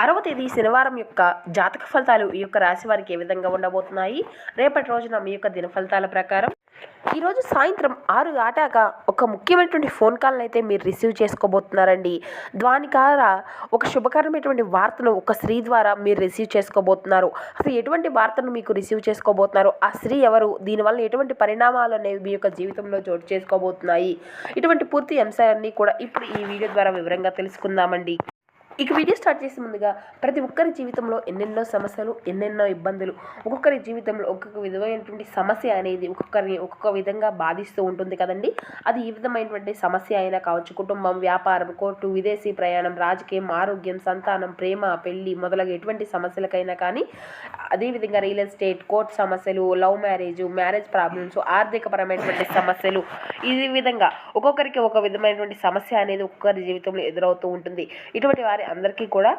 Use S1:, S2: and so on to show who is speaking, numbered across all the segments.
S1: ఆరవ తేదీ శనివారం యొక్క జాతక ఫలితాలు ఈ యొక్క రాశి వారికి ఏ విధంగా ఉండబోతున్నాయి? రేపటి రోజున మీ యొక్క దిన ఫలితాల ప్రకారం. ఈరోజు సాయంత్రం ఆరు దాటాక ఒక ముఖ్యమైనటువంటి ఫోన్ కాల్ని అయితే మీరు రిసీవ్ చేసుకోబోతున్నారండి. దాని ద్వారా ఒక శుభకరమైనటువంటి వార్తను ఒక స్త్రీ ద్వారా మీరు రిసీవ్ చేసుకోబోతున్నారు. అసలు ఎటువంటి వార్తను మీకు రిసీవ్ చేసుకోబోతున్నారు? ఆ స్త్రీ ఎవరు? దీనివల్ల ఎటువంటి పరిణామాలు అనేవి మీ యొక్క జీవితంలో చోటు చేసుకోబోతున్నాయి? ఇటువంటి పూర్తి అంశాలన్నీ కూడా ఇప్పుడు ఈ వీడియో ద్వారా వివరంగా తెలుసుకుందామండి. ఇక వీడియో స్టార్ట్ చేసే ముందుగా ప్రతి ఒక్కరి జీవితంలో ఎన్నెన్నో సమస్యలు ఎన్నెన్నో ఇబ్బందులు ఒక్కొక్కరి జీవితంలో ఒక్కొక్క విధమైనటువంటి సమస్య అనేది ఒక్కొక్కరిని ఒక్కొక్క విధంగా బాధిస్తూ ఉంటుంది కదండి. అది ఈ విధమైనటువంటి సమస్య అయినా కావచ్చు కుటుంబం వ్యాపారం కోర్టు విదేశీ ప్రయాణం రాజకీయం ఆరోగ్యం సంతానం ప్రేమ పెళ్ళి మొదలగు ఎటువంటి సమస్యలకైనా కానీ అదేవిధంగా రియల్ ఎస్టేట్ కోర్టు సమస్యలు లవ్ మ్యారేజ్ మ్యారేజ్ ప్రాబ్లమ్స్ ఆర్థికపరమైనటువంటి సమస్యలు ఈ విధంగా ఒక్కొక్కరికి ఒక విధమైనటువంటి సమస్య అనేది ఒక్కొక్కరి జీవితంలో ఎదురవుతూ ఉంటుంది. ఇటువంటి వారి అందరికీ కూడా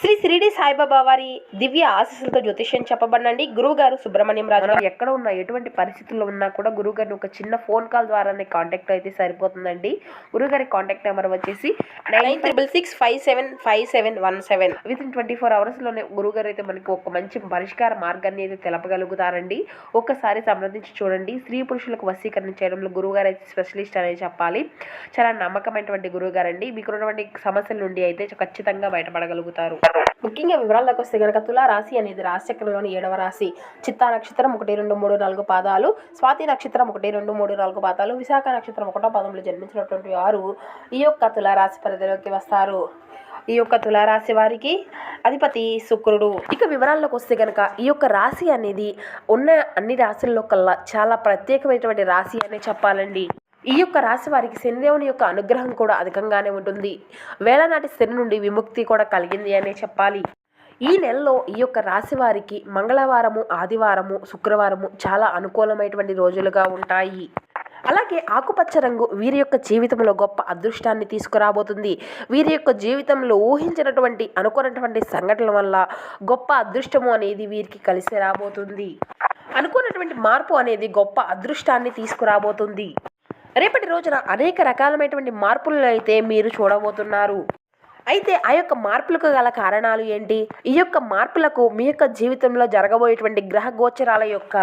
S1: శ్రీ షిరిడి సాయిబాబా వారి దివ్య ఆశీస్సులతో జ్యోతిష్యం చెప్పబడినండి. గురువు గారు సుబ్రహ్మణ్యం రాజు గారు ఎక్కడ ఉన్నా ఎటువంటి పరిస్థితుల్లో ఉన్నా కూడా గురువు గారిని ఒక చిన్న ఫోన్ కాల్ ద్వారానే కాంటాక్ట్ అయితే సరిపోతుందండి. గురువు గారి కాంటాక్ట్ నెంబర్ వచ్చేసి nine triple six five seven five seven one seven. With in twenty four అవర్స్లోనే గురువు గారు అయితే మనకి ఒక మంచి పరిష్కార మార్గాన్ని అయితే తెలపగలుగుతారండి. ఒక్కసారి సంప్రదించి చూడండి. స్త్రీ పురుషులకు వశీకరణ చేయడంలో గురువు గారు అయితే స్పెషలిస్ట్ అనేది చెప్పాలి. చాలా నమ్మకమైనటువంటి గురువు గారండి. మీకు ఉన్నటువంటి సమస్యల నుండి అయితే ఖచ్చితంగా ఖచ్చితంగా బయటపడగలుగుతారు. ముఖ్యంగా వివరాల్లోకి వస్తే కనుక తులా రాశి అనేది రాశిచక్రంలోని ఏడవ రాశి. చిత్తా నక్షత్రం ఒకటి రెండు మూడు నాలుగు పాదాలు. స్వాతి నక్షత్రం ఒకటి రెండు మూడు నాలుగు పాదాలు. విశాఖ నక్షత్రం ఒకటో పాదంలో జన్మించినటువంటి వారు ఈ యొక్క తులారాశి పరిధిలోకి వస్తారు. ఈ యొక్క తులారాశి వారికి అధిపతి శుక్రుడు. ఇక వివరాల్లోకి వస్తే కనుక ఈ యొక్క రాశి అనేది ఉన్న అన్ని రాశుల్లో కల్లా చాలా ప్రత్యేకమైనటువంటి రాశి అనే చెప్పాలండి. ఈ యొక్క రాశి వారికి శనిదేవుని యొక్క అనుగ్రహం కూడా అధికంగానే ఉంటుంది. వేళనాటి శని నుండి విముక్తి కూడా కలిగింది అనే చెప్పాలి. ఈ నెలలో ఈ యొక్క రాశి వారికి మంగళవారము ఆదివారము శుక్రవారము చాలా అనుకూలమైనటువంటి రోజులుగా ఉంటాయి. అలాగే ఆకుపచ్చ రంగు వీరి యొక్క జీవితంలో గొప్ప అదృష్టాన్ని తీసుకురాబోతుంది. వీరి యొక్క జీవితంలో ఊహించినటువంటి అనుకున్నటువంటి సంఘటనల వల్ల గొప్ప అదృష్టము అనేది వీరికి కలిసి రాబోతుంది. అనుకున్నటువంటి మార్పు అనేది గొప్ప అదృష్టాన్ని తీసుకురాబోతుంది. రేపటి రోజున అనేక రకాలమైనటువంటి మార్పులను అయితే మీరు చూడబోతున్నారు. అయితే ఆ యొక్క మార్పులకు గల కారణాలు ఏంటి? ఈ యొక్క మార్పులకు మీ యొక్క జీవితంలో జరగబోయేటువంటి గ్రహ గోచరాల యొక్క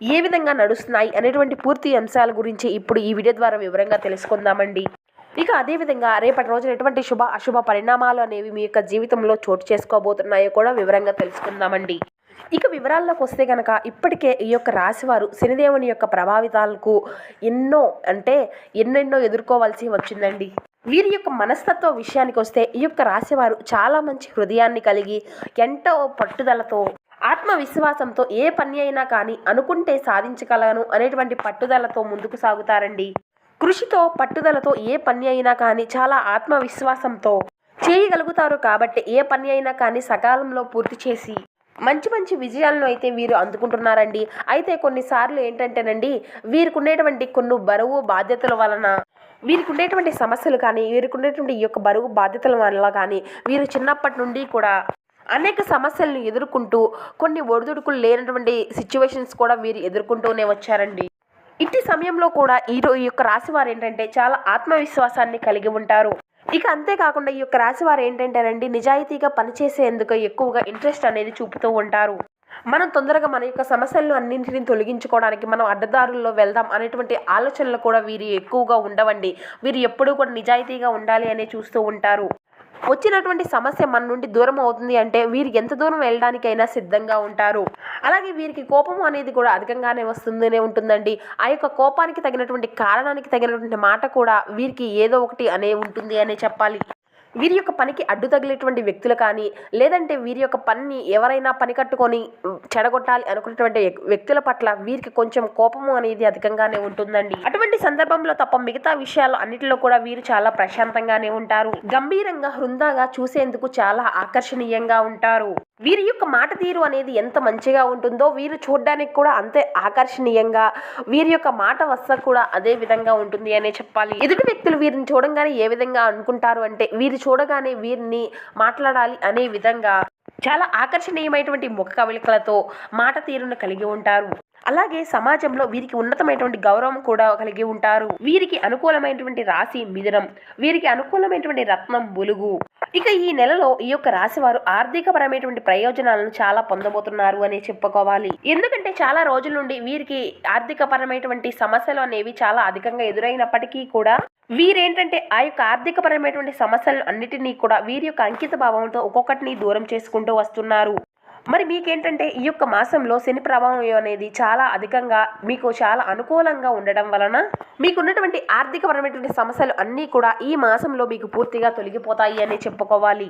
S1: ఏ విధంగా నడుస్తున్నాయి అనేటువంటి పూర్తి అంశాల గురించి ఇప్పుడు ఈ వీడియో ద్వారా వివరంగా తెలుసుకుందామండి. ఇక అదేవిధంగా రేపటి రోజున ఎటువంటి శుభ అశుభ పరిణామాలు అనేవి మీ యొక్క జీవితంలో చోటు చేసుకోబోతున్నాయో కూడా వివరంగా తెలుసుకుందామండి. ఇక వివరాల్లోకి వస్తే గనక ఇప్పటికే ఈ యొక్క రాశివారు శనిదేవుని యొక్క ప్రభావితాలకు ఎన్నో అంటే ఎన్నెన్నో ఎదుర్కోవాల్సి వచ్చిందండి. వీరి యొక్క మనస్తత్వ విషయానికి వస్తే ఈ యొక్క రాశివారు చాలా మంచి హృదయాన్ని కలిగి ఎంతో పట్టుదలతో ఆత్మవిశ్వాసంతో ఏ పని అయినా కానీ అనుకుంటే సాధించగలను అనేటువంటి పట్టుదలతో ముందుకు సాగుతారండి. కృషితో పట్టుదలతో ఏ పని అయినా కానీ చాలా ఆత్మవిశ్వాసంతో చేయగలుగుతారు కాబట్టి ఏ పని అయినా కానీ సకాలంలో పూర్తి చేసి మంచి మంచి విజయాలను అయితే వీరు అందుకుంటున్నారండి. అయితే కొన్నిసార్లు ఏంటంటేనండి వీరికి ఉండేటువంటి కొన్ని బరువు బాధ్యతల వలన వీరికి ఉండేటువంటి సమస్యలు కానీ వీరికి ఉండేటువంటి ఈ యొక్క బరువు బాధ్యతల వల్ల కానీ వీరు చిన్నప్పటి నుండి కూడా అనేక సమస్యలను ఎదుర్కొంటూ కొన్ని ఒడిదుడుకులు లేనటువంటి సిచ్యువేషన్స్ కూడా వీరు ఎదుర్కొంటూనే వచ్చారండి. ఇట్టి సమయంలో కూడా ఈ ఈ యొక్క రాశి వారు ఏంటంటే చాలా ఆత్మవిశ్వాసాన్ని కలిగి ఉంటారు. ఇక అంతేకాకుండా ఈ యొక్క రాశి వారు ఏంటంటేనండి నిజాయితీగా పనిచేసేందుకు ఎక్కువగా ఇంట్రెస్ట్ అనేది చూపుతూ ఉంటారు. మనం తొందరగా మన యొక్క సమస్యలను అన్నింటినీ తొలగించుకోవడానికి మనం అడ్డదారుల్లో వెళ్దాం అనేటువంటి ఆలోచనలు కూడా వీరు ఎక్కువగా ఉండవండి. వీరు ఎప్పుడూ కూడా నిజాయితీగా ఉండాలి అనే చూస్తూ ఉంటారు. వచ్చినటువంటి సమస్య మన నుండి దూరం అవుతుంది అంటే వీరు ఎంత దూరం వెళ్ళడానికైనా సిద్ధంగా ఉంటారు. అలాగే వీరికి కోపం అనేది కూడా అధికంగానే వస్తుందనే ఉంటుందండి. ఆ యొక్క కోపానికి తగినటువంటి కారణానికి తగినటువంటి మాట కూడా వీరికి ఏదో ఒకటి అనే ఉంటుంది అనే చెప్పాలి. వీరి యొక్క పనికి అడ్డు తగిలేటువంటి వ్యక్తులు కానీ లేదంటే వీరి యొక్క పనిని ఎవరైనా పని కట్టుకొని చెడగొట్టాలి అనుకున్నటువంటి వ్యక్తుల పట్ల వీరికి కొంచెం కోపము అనేది అధికంగానే ఉంటుందండి. అటువంటి సందర్భంలో తప్ప మిగతా విషయాలు అన్నిటిలో కూడా వీరు చాలా ప్రశాంతంగానే ఉంటారు. గంభీరంగా హృందాగా చూసేందుకు చాలా ఆకర్షణీయంగా ఉంటారు. వీరి యొక్క మాట తీరు అనేది ఎంత మంచిగా ఉంటుందో వీరు చూడడానికి కూడా అంతే ఆకర్షణీయంగా వీరి యొక్క మాట వస్త కూడా అదే విధంగా ఉంటుంది అనే చెప్పాలి. ఎదుటి వ్యక్తులు వీరిని చూడంగానే ఏ విధంగా అనుకుంటారు అంటే వీరు చూడగానే వీరిని మాట్లాడాలి అనే విధంగా చాలా ఆకర్షణీయమైనటువంటి ముఖ కవలికలతో మాట తీరును కలిగి ఉంటారు. అలాగే సమాజంలో వీరికి ఉన్నతమైనటువంటి గౌరవం కూడా కలిగి ఉంటారు. వీరికి అనుకూలమైనటువంటి రాశి మిథునం వీరికి అనుకూలమైనటువంటి రత్నం బులుగు. ఇక ఈ నెలలో ఈ యొక్క రాశి వారు ఆర్థికపరమైనటువంటి ప్రయోజనాలను చాలా పొందబోతున్నారు అని చెప్పుకోవాలి. ఎందుకంటే చాలా రోజుల నుండి వీరికి ఆర్థికపరమైనటువంటి సమస్యలు అనేవి చాలా అధికంగా ఎదురైనప్పటికీ కూడా వీరేంటంటే ఆ యొక్క ఆర్థికపరమైనటువంటి సమస్యలు అన్నిటినీ కూడా వీరి యొక్క అంకిత భావంతో ఒక్కొక్కటిని దూరం చేసుకుంటూ వస్తున్నారు. మరి మీకేంటంటే ఈ యొక్క మాసంలో శని ప్రభావం అనేది చాలా అధికంగా మీకు చాలా అనుకూలంగా ఉండడం వలన మీకున్నటువంటి ఆర్థికపరమైనటువంటి సమస్యలు అన్నీ కూడా ఈ మాసంలో మీకు పూర్తిగా తొలగిపోతాయి అని చెప్పుకోవాలి.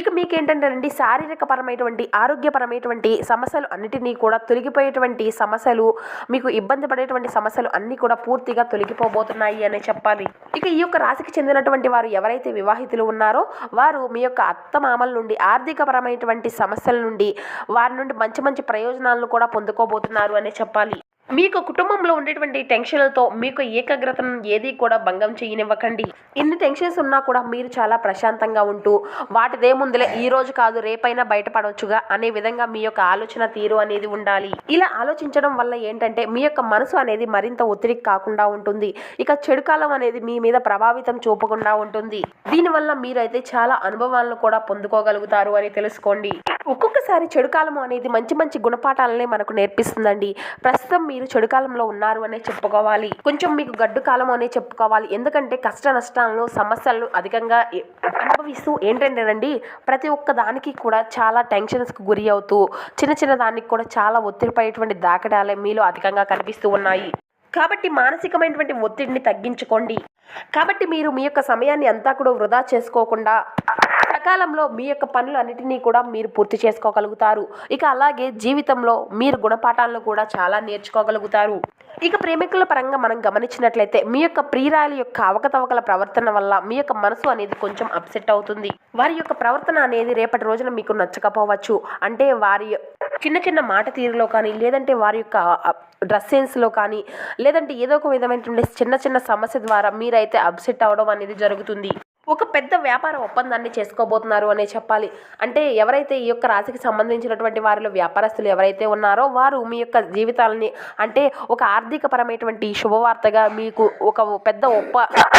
S1: ఇక మీకేంటంటే అండి శారీరకపరమైనటువంటి ఆరోగ్యపరమైనటువంటి సమస్యలు అన్నిటినీ కూడా తొలగిపోయేటువంటి సమస్యలు మీకు ఇబ్బంది పడేటువంటి సమస్యలు అన్నీ కూడా పూర్తిగా తొలగిపోబోతున్నాయి అని చెప్పాలి. ఇక ఈ యొక్క రాశికి చెందినటువంటి వారు ఎవరైతే వివాహితులు ఉన్నారో వారు మీ యొక్క అత్త మామల నుండి ఆర్థికపరమైనటువంటి సమస్యల నుండి వారి నుండి మంచి మంచి ప్రయోజనాలను కూడా పొందుకోబోతున్నారు అని చెప్పాలి. మీకు కుటుంబంలో ఉండేటువంటి టెన్షన్లతో మీకు ఏకాగ్రతను ఏది కూడా భంగం చేయనివ్వకండి. ఎన్ని టెన్షన్స్ ఉన్నా కూడా మీరు చాలా ప్రశాంతంగా ఉంటూ వాటిదేముందులే ఈ రోజు కాదు రేపైనా బయటపడవచ్చుగా అనే విధంగా మీ యొక్క ఆలోచన తీరు అనేది ఉండాలి. ఇలా ఆలోచించడం వల్ల ఏంటంటే మీ యొక్క మనసు అనేది మరింత ఒత్తిడికి కాకుండా ఉంటుంది. ఇక చెడు కాలం అనేది మీ మీద ప్రభావితం చూపకుండా ఉంటుంది. దీనివల్ల మీరైతే చాలా అనుభవాలను కూడా పొందుకోగలుగుతారు అని తెలుసుకోండి. ఒక్కొక్కసారి చెడు కాలం అనేది మంచి మంచి గుణపాఠాలనే మనకు నేర్పిస్తుందండి. ప్రస్తుతం మీరు చెడు కాలంలో ఉన్నారు అనే చెప్పుకోవాలి. కొంచెం మీకు గడ్డు కాలం అనే చెప్పుకోవాలి. ఎందుకంటే కష్ట నష్టాలను సమస్యలను అధికంగా అనుభవిస్తూ ఏంటంటేనండి ప్రతి ఒక్క దానికి కూడా చాలా టెన్షన్స్కి గురి అవుతూ చిన్న చిన్న దానికి కూడా చాలా ఒత్తిడిపోయేటువంటి దాకడాలే మీలో అధికంగా కనిపిస్తూ ఉన్నాయి. కాబట్టి మానసికమైనటువంటి ఒత్తిడిని తగ్గించుకోండి. కాబట్టి మీరు మీ యొక్క సమయాన్ని అంతా కూడా వృధా చేసుకోకుండా సకాలంలో మీ యొక్క పనులు అన్నిటినీ కూడా మీరు పూర్తి చేసుకోగలుగుతారు. ఇక అలాగే జీవితంలో మీరు గుణపాఠాలను కూడా చాలా నేర్చుకోగలుగుతారు. ఇక ప్రేమికుల పరంగా మనం గమనించినట్లయితే మీ యొక్క ప్రియురాలి యొక్క అవకతవకల ప్రవర్తన వల్ల మీ యొక్క మనసు అనేది కొంచెం అప్సెట్ అవుతుంది. వారి యొక్క ప్రవర్తన అనేది రేపటి రోజున మీకు నచ్చకపోవచ్చు. అంటే వారి చిన్న చిన్న మాట తీరులో కానీ లేదంటే వారి యొక్క డ్రెస్ సెన్స్లో కానీ లేదంటే ఏదో ఒక విధమైనటువంటి చిన్న చిన్న సమస్య ద్వారా మీరైతే అప్సెట్ అవడం అనేది జరుగుతుంది. ఒక పెద్ద వ్యాపార ఒప్పందాన్ని చేసుకోబోతున్నారు అనే చెప్పాలి. అంటే ఎవరైతే ఈ యొక్క రాశికి సంబంధించినటువంటి వారిలో వ్యాపారస్తులు ఎవరైతే ఉన్నారో వారు మీ యొక్క జీవితాలని అంటే ఒక ఆర్థికపరమైనటువంటి శుభవార్తగా మీకు ఒక పెద్ద ఒప్ప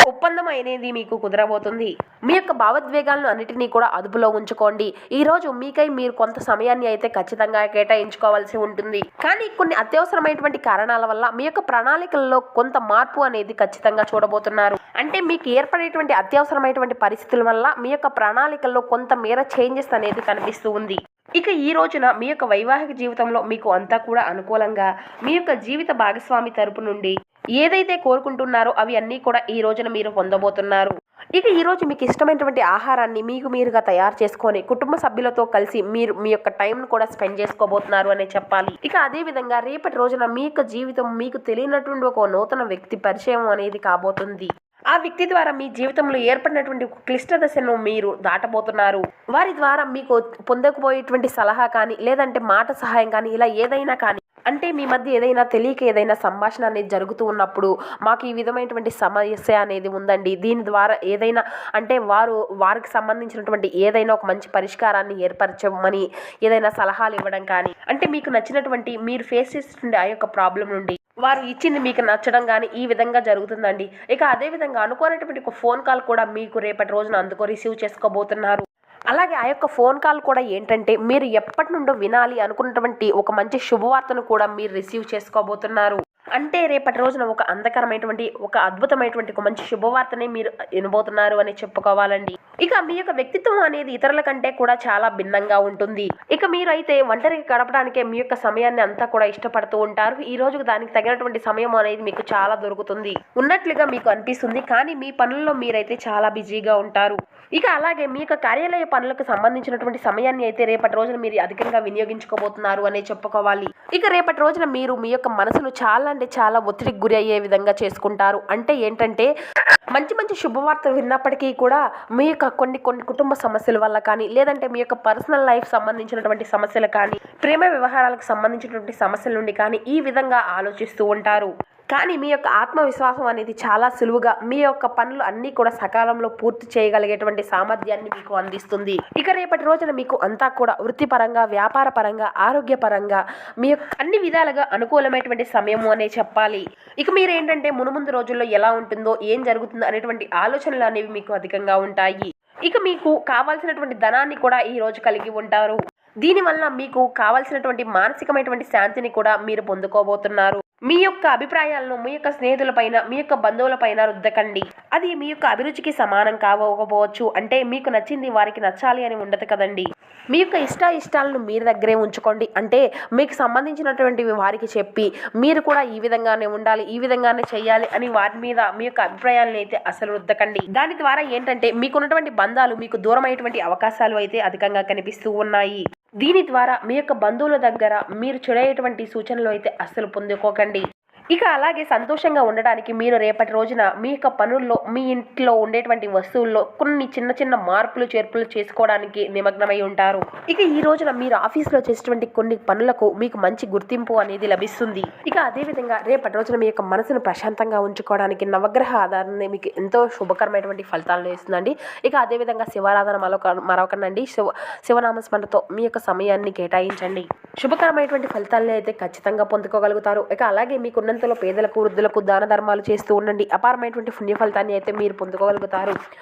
S1: ఒప్పందం అనేది మీకు కుదరబోతుంది. మీ యొక్క భావోద్వేగాలను అన్నిటినీ కూడా అదుపులో ఉంచుకోండి. ఈ రోజు మీకై మీరు కొంత సమయాన్ని అయితే ఖచ్చితంగా కేటాయించుకోవాల్సి ఉంటుంది. కానీ కొన్ని అత్యవసరమైనటువంటి కారణాల వల్ల మీ యొక్క ప్రణాళికల్లో కొంత మార్పు అనేది ఖచ్చితంగా చూడబోతున్నారు. అంటే మీకు ఏర్పడేటువంటి అత్యవసరమైన అత్యవసరమైనటువంటి పరిస్థితుల వల్ల మీ యొక్క ప్రణాళికల్లో కొంత మేర చేంజెస్ అనేది కనిపిస్తూ ఉంది. ఇక ఈ రోజున మీ యొక్క వైవాహిక జీవితంలో మీకు అంతా కూడా అనుకూలంగా మీ యొక్క జీవిత భాగస్వామి తరపు నుండి ఏదైతే కోరుకుంటున్నారో అవి అన్నీ కూడా ఈ రోజున మీరు పొందబోతున్నారు. ఇక ఈ రోజు మీకు ఇష్టమైనటువంటి ఆహారాన్ని మీకు మీరుగా తయారు చేసుకొని కుటుంబ సభ్యులతో కలిసి మీరు మీ యొక్క టైంను కూడా స్పెండ్ చేసుకోబోతున్నారు అనే చెప్పాలి. ఇక అదే విధంగా రేపటి రోజున మీ యొక్క జీవితం మీకు తెలియనటువంటి ఒక నూతన వ్యక్తి పరిచయం అనేది కాబోతుంది. ఆ వ్యక్తి ద్వారా మీ జీవితంలో ఏర్పడినటువంటి క్లిష్ట దశను మీరు దాటబోతున్నారు. వారి ద్వారా మీకు పొందకపోయేటువంటి సలహా కానీ లేదంటే మాట సహాయం కానీ ఇలా ఏదైనా కానీ అంటే మీ మధ్య ఏదైనా తెలియక ఏదైనా సంభాషణ అనేది జరుగుతూ ఉన్నప్పుడు మాకు ఈ విధమైనటువంటి సమస్య అనేది ఉందండి. దీని ద్వారా ఏదైనా అంటే వారు వారికి సంబంధించినటువంటి ఏదైనా ఒక మంచి పరిష్కారాన్ని ఏర్పరచమని ఏదైనా సలహాలు ఇవ్వడం కానీ అంటే మీకు నచ్చినటువంటి మీరు ఫేస్ చేసినటువంటి ఆ యొక్క ప్రాబ్లం నుండి వారు ఇచ్చింది మీకు నచ్చడం కానీ ఈ విధంగా జరుగుతుందండి. ఇక అదే విధంగా అనుకోనటువంటి ఒక ఫోన్ కాల్ కూడా మీకు రేపటి రోజున అందుకో రిసీవ్ చేసుకోబోతున్నారు. అలాగే ఆ యొక్క ఫోన్ కాల్ కూడా ఏంటంటే మీరు ఎప్పటి నుండో వినాలి అనుకున్నటువంటి ఒక మంచి శుభవార్తను కూడా మీరు రిసీవ్ చేసుకోబోతున్నారు. అంటే రేపటి రోజున ఒక అందకరమైనటువంటి ఒక అద్భుతమైనటువంటి ఒక మంచి శుభవార్తని మీరు వినబోతున్నారు అని చెప్పుకోవాలండి. ఇక మీ యొక్క వ్యక్తిత్వం అనేది ఇతరుల కంటే కూడా చాలా భిన్నంగా ఉంటుంది. ఇక మీరు అయితే ఒంటరికి గడపడానికే మీ యొక్క సమయాన్ని అంతా కూడా ఇష్టపడుతూ ఉంటారు. ఈ రోజుకు దానికి తగినటువంటి సమయం అనేది మీకు చాలా దొరుకుతుంది. ఉన్నట్లుగా మీకు అనిపిస్తుంది. కానీ మీ పనుల్లో మీరైతే చాలా బిజీగా ఉంటారు. ఇక అలాగే మీ యొక్క కార్యాలయ పనులకు సంబంధించినటువంటి సమయాన్ని అయితే రేపటి రోజున మీరు అధికంగా వినియోగించుకోబోతున్నారు అనే చెప్పుకోవాలి. ఇక రేపటి రోజున మీరు మీ యొక్క మనసును చాలా అంటే చాలా ఒత్తిడికి గురి అయ్యే విధంగా చేసుకుంటారు. అంటే ఏంటంటే మంచి మంచి శుభవార్త విన్నప్పటికీ కూడా మీ యొక్క కొన్ని కొన్ని కుటుంబ సమస్యల వల్ల కానీ లేదంటే మీ యొక్క పర్సనల్ లైఫ్ సంబంధించినటువంటి సమస్యలు కానీ ప్రేమ వ్యవహారాలకు సంబంధించినటువంటి సమస్యల నుండి కానీ ఈ విధంగా ఆలోచిస్తూ ఉంటారు. కానీ మీ యొక్క ఆత్మవిశ్వాసం అనేది చాలా సులువుగా మీ యొక్క పనులు అన్నీ కూడా సకాలంలో పూర్తి చేయగలిగేటువంటి సామర్థ్యాన్ని మీకు అందిస్తుంది. ఇక రేపటి రోజున మీకు అంతా కూడా వృత్తిపరంగా వ్యాపార పరంగా ఆరోగ్యపరంగా మీ యొక్క అన్ని విధాలుగా అనుకూలమైనటువంటి సమయము అనే చెప్పాలి. ఇక మీరు ఏంటంటే మునుముందు రోజుల్లో ఎలా ఉంటుందో ఏం జరుగుతుందో అనేటువంటి ఆలోచనలు అనేవి మీకు అధికంగా ఉంటాయి. ఇక మీకు కావాల్సినటువంటి ధనాన్ని కూడా ఈ రోజు కలిగి ఉంటారు. దీనివల్ల మీకు కావాల్సినటువంటి మానసికమైనటువంటి శాంతిని కూడా మీరు పొందుకోబోతున్నారు. మీ యొక్క అభిప్రాయాలను మీ యొక్క స్నేహితులపైన మీ యొక్క బంధువులపైన రుద్దకండి. అది మీ యొక్క అభిరుచికి సమానం కావకపోవచ్చు అంటే మీకు నచ్చింది వారికి నచ్చాలి అని ఉండదు కదండి. మీ యొక్క ఇష్ట ఇష్టాలను మీరు దగ్గరే ఉంచుకోండి. అంటే మీకు సంబంధించినటువంటివి వారికి చెప్పి మీరు కూడా ఈ విధంగానే ఉండాలి ఈ విధంగానే చేయాలి అని వారి మీద మీ యొక్క అభిప్రాయాలను అయితే అసలు రుద్దకండి. దాని ద్వారా ఏంటంటే మీకున్నటువంటి బంధాలు మీకు దూరమైనటువంటి అవకాశాలు అయితే అధికంగా కనిపిస్తూ ఉన్నాయి. దీని ద్వారా మీ యొక్క బంధువుల దగ్గర మీరు చెడేటువంటి సూచనలు అయితే అస్సలు పొందుకోకండి. ఇక అలాగే సంతోషంగా ఉండడానికి మీరు రేపటి రోజున మీ యొక్క పనుల్లో మీ ఇంట్లో ఉండేటువంటి వస్తువుల్లో కొన్ని చిన్న చిన్న మార్పులు చేర్పులు చేసుకోవడానికి నిమగ్నమై ఉంటారు. ఇక ఈ రోజున మీరు ఆఫీస్లో చేసేటువంటి కొన్ని పనులకు మీకు మంచి గుర్తింపు అనేది లభిస్తుంది. ఇక అదేవిధంగా రేపటి రోజున మీ యొక్క మనసును ప్రశాంతంగా ఉంచుకోవడానికి నవగ్రహ ఆధారాన్ని మీకు ఎంతో శుభకరమైనటువంటి ఫలితాలను ఇస్తుందండి. ఇక అదేవిధంగా శివారాధన మరొక మరొకనండి శివ శివనామస్మరణతో మీ యొక్క సమయాన్ని కేటాయించండి. శుభకరమైనటువంటి ఫలితాలను అయితే ఖచ్చితంగా పొందుకోగలుగుతారు. ఇక అలాగే మీకున్న ఉన్నంతలో పేదలకు వృద్ధులకు దాన ధర్మాలు చేస్తూ ఉండండి. అపారమైనటువంటి పుణ్య ఫలితాన్ని అయితే మీరు పొందుకోగలుగుతారు.